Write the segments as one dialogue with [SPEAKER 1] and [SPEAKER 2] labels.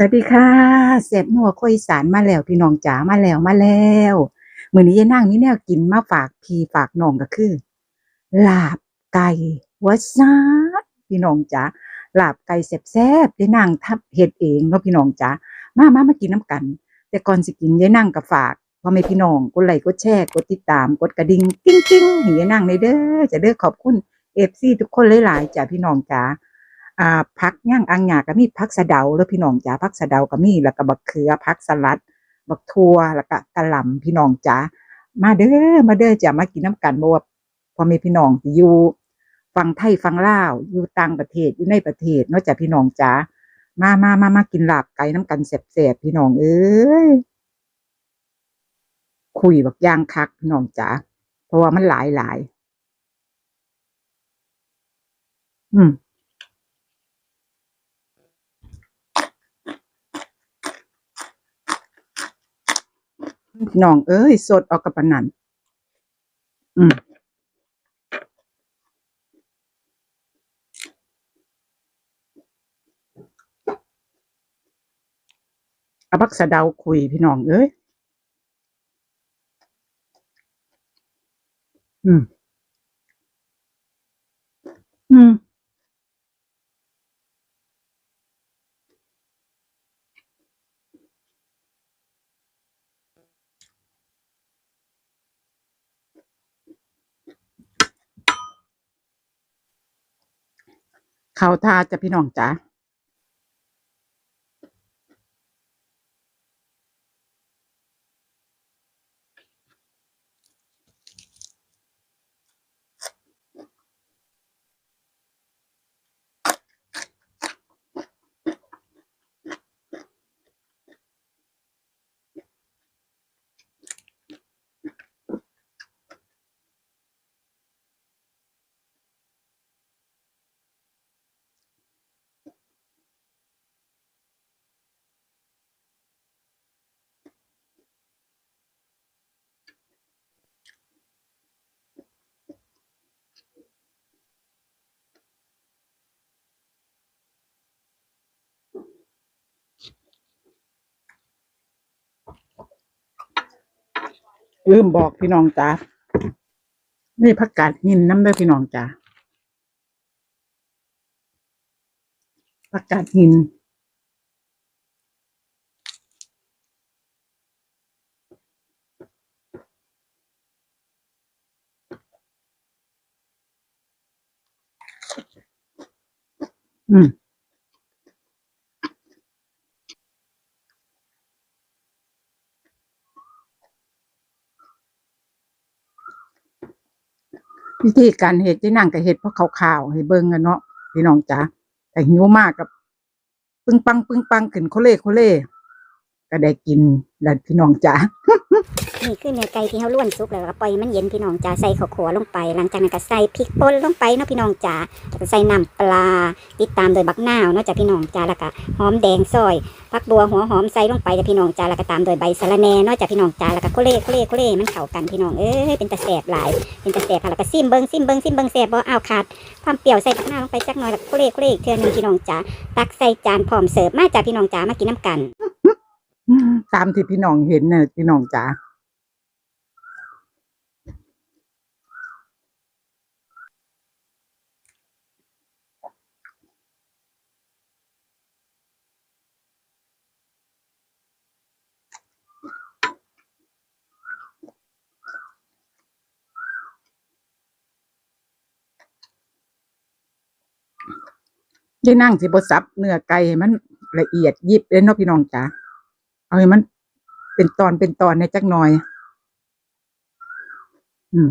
[SPEAKER 1] สวัสดีค่ะเสพนัวคุยสารมาแล้วพี่น้องจ๋ามาแล้วมาแล้วมือนี้ยายนั่งมีแนวกินมาฝากพี่ฝากน้องก็คือลาบไก่วัดซาพี่น้องจ๋าลาบไก่แซ่บๆยายนั่งทับเฮ็ดเองเนาะพี่น้องจ๋ามามามากินน้ำกัน แต่ก่อนสิกินยายนั่งก็ฝากพ่อแม่พี่น้องกดไลค์กดแชร์กดติดตามกดกระดิ่งกิ้งกิ้งให้ยายนั่งในเด้อจะเด้อขอบคุณ FC ทุกคนหลายๆจ้ะพี่น้องจ๋า อ่าผักย่างอังหยาก็มีผักสะเดาแล้วพี่น้องจ๋าผักสะเดาก็มีแล้วก็บักเขือผักสลัด บักทั่วแล้วก็กะหล่ำพี่น้องจ๋ามาเด้อมาเด้อจ้ะมากินน้ำกันบ่ว่าพ่อแม่พี่น้องอยู่ฝั่งไทยฝั่งลาวอยู่ต่างประเทศอยู่ในประเทศนอกจากพี่น้องจ๋ามามามามากินหลาบไก่น้ำกันแซ่บๆพี่น้องเอ้ยคุยบักย่างคักพี่น้องจ๋าเพราะว่ามันหลายหลายอืม พี่น้องเอ้ยสดออกกับปนันอืมอาบักสะเดาคุยพี่น้องเอ้ย อืม อืม เขาทาจะพี่น้องจ๋า ลืมบอกพี่น้องจ๋านี่ผักกาดหินน้ำเด้อพี่น้องจ๋าผักกาดหินอืม วิธีการเห็ดที่นั่งกับเห็ดเพราะขาวๆให้เบิ่งกันเนาะพี่น้องจ๋าแต่หิวมากกับปึ้งปังปึ้งปังขึ้นโคเล่โคเล่ก็ได้กินแล้วพี่น้องจ๋า
[SPEAKER 2] นี่คือเนื้อไก่ที่เขาล้วนสุกแล้วก็ปล่อยมันเย็นพี่น้องจ๋าใส่ข้าวขัวลงไป หลังจากนั้นก็ใส่พริกป่นลงไปเนาะพี่น้องจ๋าแล้วก็ใส่น้ำปลาติดตามโดยบักนาวเนาะจ้ะพี่น้องจ๋าแล้วก็หอมแดงซอยผักบัวหัวหอมใส่ลงไปจ้ะพี่น้องจ๋าแล้วก็ตามโดยใบสะระแหน่เนาะจ้ะพี่น้องจ๋าแล้วก็โคเล่โคเล่โคเล่มันเข้ากันพี่น้องเอ้ยเป็นตะแสบหลายเป็นตะแสบค่ะแล้วก็ซิมเบิงซิมเบิงซิมเบิงแสบบ่อ้าวขาดความเปรี้ยวใส่บักนาวลงไปจักหน่อยแล้วก็โคเล่โคเล่อีกเทื่อหนึงพี่น้องจ๋าตักใส่จานพร้อมเสิร์ฟมาจ้ะพี่น้องจ๋ามากินน้ำกัน
[SPEAKER 1] ตามที่พี่น้องเห็นน่ะพี่น้องจ๋า ได้นั่งสิบซับเนื้อไก่ให้มันละเอียดยิบเลยเนาะพี่น้องจ๋าเอาให้มันเป็นตอนเป็นตอนในจักหน่อย อืม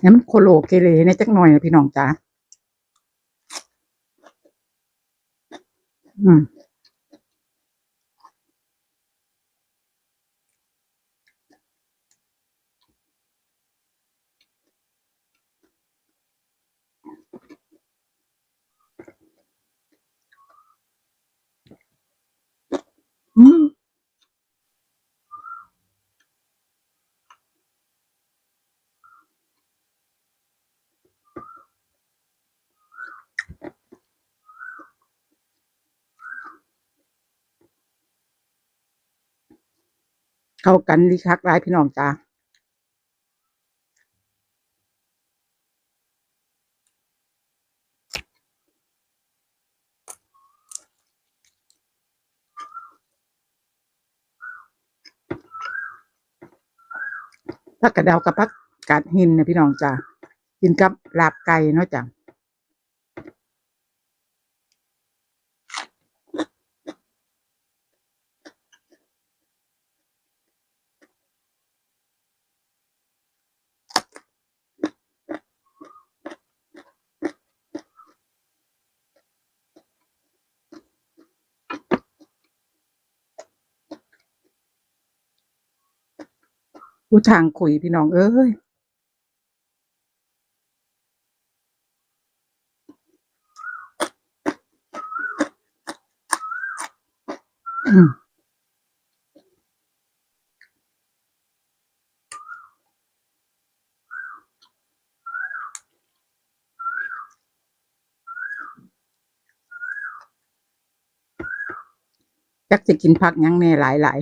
[SPEAKER 1] ให้มันโคโลเกเลในจักหน่อยนะพี่น้องจ๋าอือืม เข้ากันลิคักหลายพี่น้องจ้าผักกระเดาวกับผักกาดหินนะพี่น้องจ้ากินกับลาบไก่เนาะจ้ะ ผู้ทางคุยพี่น้องเอ้ยอืมจักจะกินผักยังแน่หลายหลาย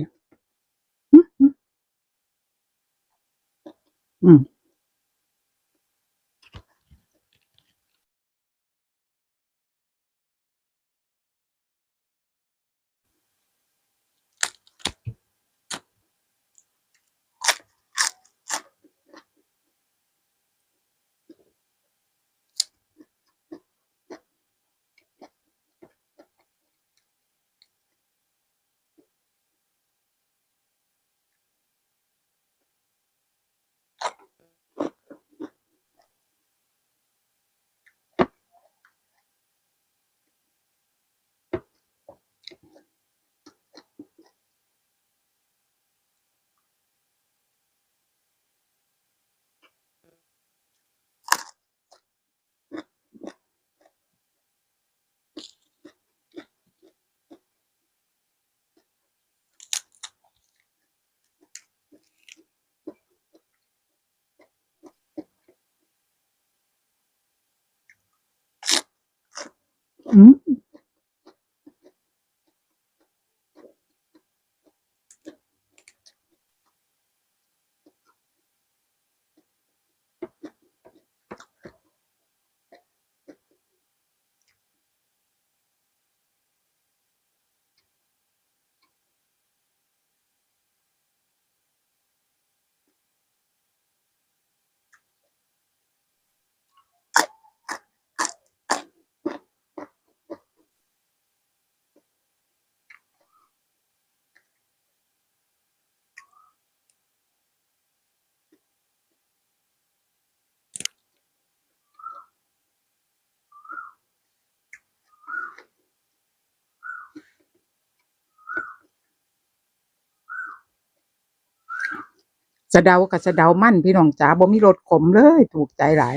[SPEAKER 1] ะเดากับสะเดามั่นพี่น้องจ๋าบ่มีรสขมเลย ถูกใจหลาย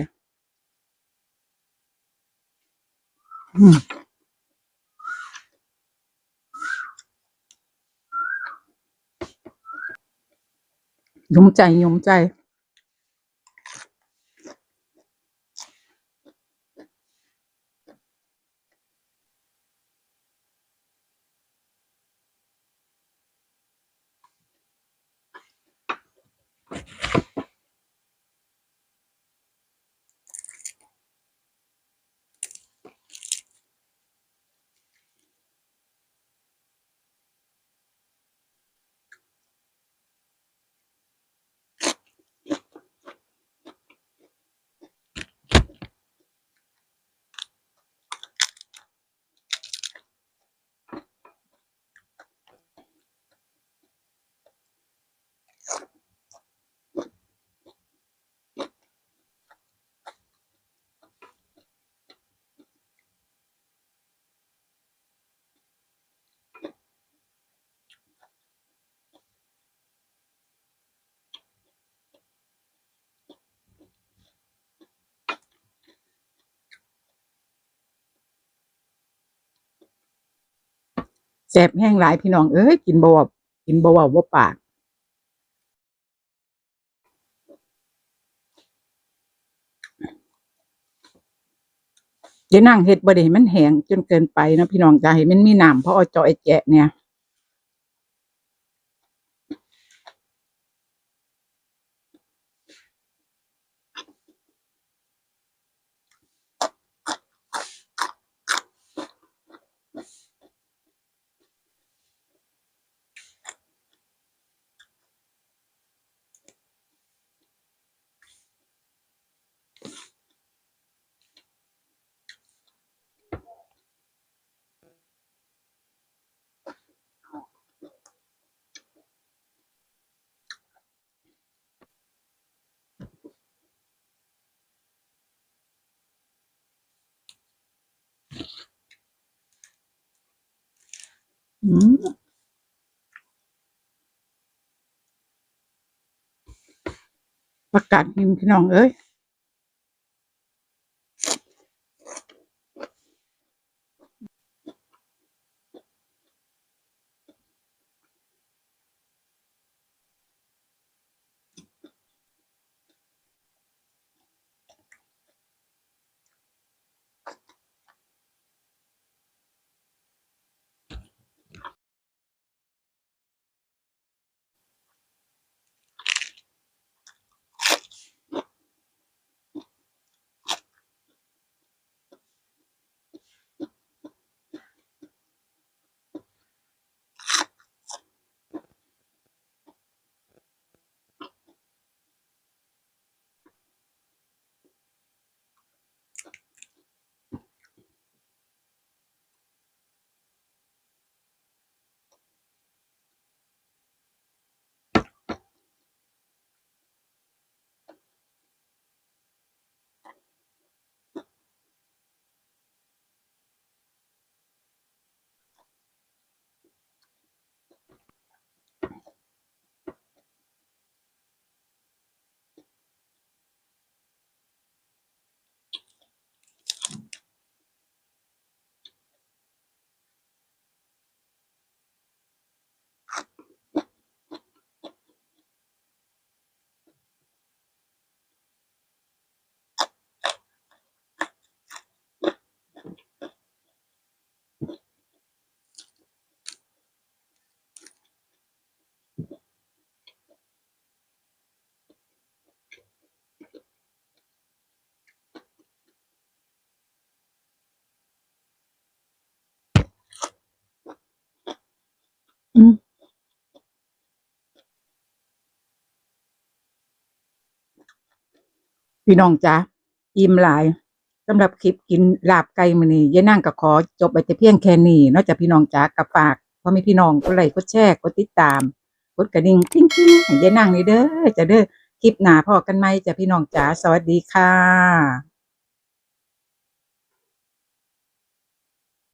[SPEAKER 1] อืมยมใจยมใจ แสบแห้งหลายพี่น้องเอ้ยกินบ่ว่ากินบ่เว่าบ่ปาก จะนั่งเห็ดบด้ให้มันแห้งจนเกินไปนะพี่น้องจะให้มันมีน้ำเพราะเอาจาะไอ้แจะเนี่ย ประกาศยิมพี่น้องเอ้ย พี่น้องจ๋าอิ่มหลายสำหรับคลิปกินลาบไก่มือนี้ยายนั่งก็ขอจบไปแต่เพียงแค่นี้นอกจากพี่น้องจ๋ากับฝากพ่อแม่พี่น้องก็ไลค์กดแชร์กดติดตามกดกระดิ่งกิ้งกิ้งให้ยายนั่งนี่เด้อจะเด้อคลิปหน้าพอกันไหมจะพี่น้องจ๋าสวัสดีค่ะ